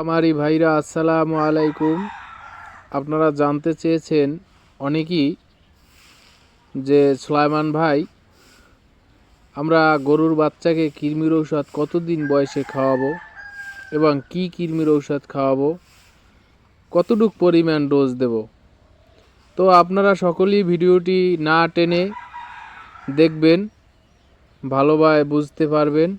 আমারই ভাইরা, আসসালামু আলাইকুম। আপনারা জানতে চেয়েছেন অনেকেই যে সুলাইমান ভাই, আমরা গরুর বাচ্চাকে কৃমির ঔষধ কতদিন বয়সে খাওয়াবো এবং কি কৃমির ঔষধ খাওয়াবো, কতটুক পরিমাণ ডোজ দেব? তো আপনারা সকলেই ভিডিওটি না টেনে দেখবেন ভালোভাবে বুঝতে পারবেন।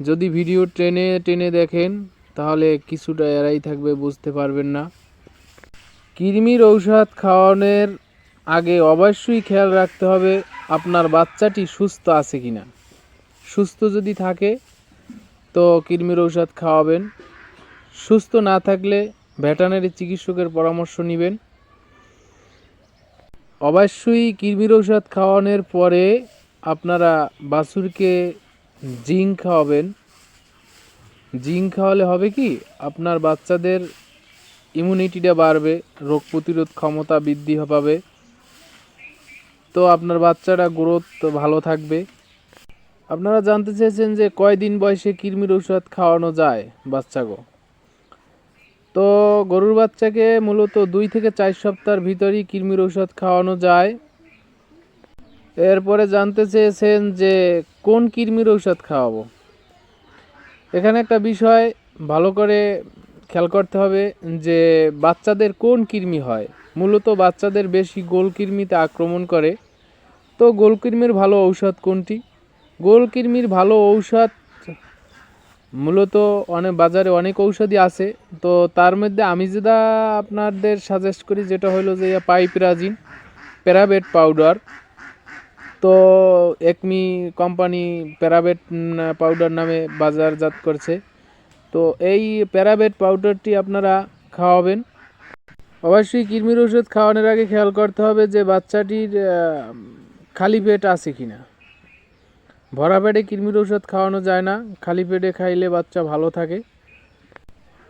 যদি ভিডিও টেনে টেনে দেখেন তাহলে কিছুটা এরাই থাকবে, বুঝতে পারবেন না। কৃমির ঔষধ খাওয়ানোর আগে অবশ্যই খেয়াল রাখতে হবে, আপনার বাচ্চাটি সুস্থ আছে কিনা। সুস্থ যদি থাকে, তো কৃমির ঔষধ খাওয়াবেন। সুস্থ না থাকলে ভেটানারি চিকিৎসকের পরামর্শ নেবেন। অবশ্যই কৃমির ঔষধ খাওয়ানোর পরে আপনারা বাছুরকে জিঙ্ক খাওয়াবেন। জিঙ্ক খাওয়ালে হবে কি? আপনার বাচ্চাদের ইমিউনিটিটা বাড়বে, রোগ প্রতিরোধ ক্ষমতা বৃদ্ধি পাবে। তো আপনার বাচ্চাটা গ্রোথ ভালো থাকবে। আপনারা জানতে চেয়েছেন যে কয়দিন বয়সে কৃমির ঔষধ খাওয়ানো যায় বাচ্চাগো তো গরুর বাচ্চাকে মূলত দুই থেকে চার সপ্তাহের ভিতরেই কৃমির ঔষধ খাওয়ানো যায়। এরপরে জানতে চেয়েছেন যে কোন কৃমির ঔষধ খাওয়াবো? এখানে একটা বিষয় ভালো করে খেয়াল করতে হবে যে বাচ্চাদের কোন কৃমি হয়। মূলত বাচ্চাদের বেশি গোল কৃমিতে আক্রমণ করে। তো গোল কৃমির ভালো ঔষধ কোনটি? গোল কৃমির ভালো ঔষধ মূলত অনেক বাজারে অনেক ঔষধই আছে। তো তার মধ্যে আমি যেটা আপনাদের সাজেস্ট করি, যেটা হলো যে পাইপরাজিন, প্যারাবেট পাউডার তো একমি কোম্পানি প্যারাবেট পাউডার নামে বাজারজাত করছে। তো এই প্যারাবেট পাউডারটি আপনারা খাওয়াবেন। অবশ্যই কৃমির ওষুধ খাওয়ানোর আগে খেয়াল করতে হবে যে বাচ্চাটির খালি পেট আছে কি না ভরা পেটে কৃমির ওষুধ খাওয়ানো যায় না, খালি পেটে খাইলে বাচ্চা ভালো থাকে।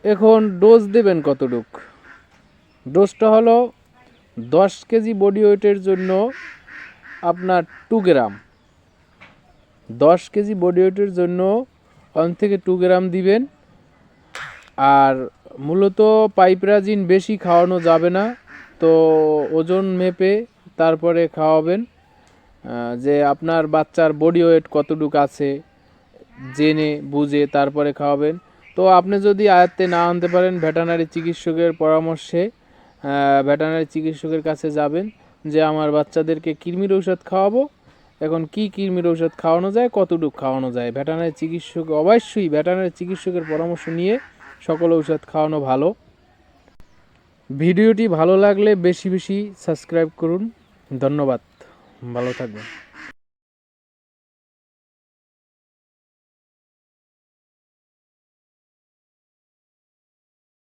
এখন ডোজ দেবেন কতটুক? ডোজটা হলো দশ কেজি বডি ওয়েটের জন্য আপনার টু গ্রাম দশ কেজি বডি ওয়েটের জন্য ওয়ান থেকে টু গ্রাম দিবেন। আর মূলত পাইপরাজিন বেশি খাওয়ানো যাবে না। তো ওজন মেপে তারপরে খাওয়াবেন। যে আপনার বাচ্চার বডি ওয়েট কতটুকু আছে, জেনে, বুঝে তারপরে খাওয়াবেন। তো আপনি যদি আয়ত্তে না আনতে পারেন ভেটানারি চিকিৎসকের পরামর্শে ভেটানারি চিকিৎসকের কাছে যাবেন। যে আমার বাচ্চাদেরকে কৃমির ঔষধ খাওয়াবো। এখন কি কৃমির ঔষধ খাওয়ানো যায়, কতটুকু খাওয়ানো যায়? ভেটানারি চিকিৎসক, অবশ্যই ভেটানারি চিকিৎসকের পরামর্শ নিয়ে সকল ঔষধ খাওয়ানো ভালো। ভিডিওটি ভালো লাগলে বেশি বেশি সাবস্ক্রাইব করুন। ধন্যবাদ। ভালো থাকবেন।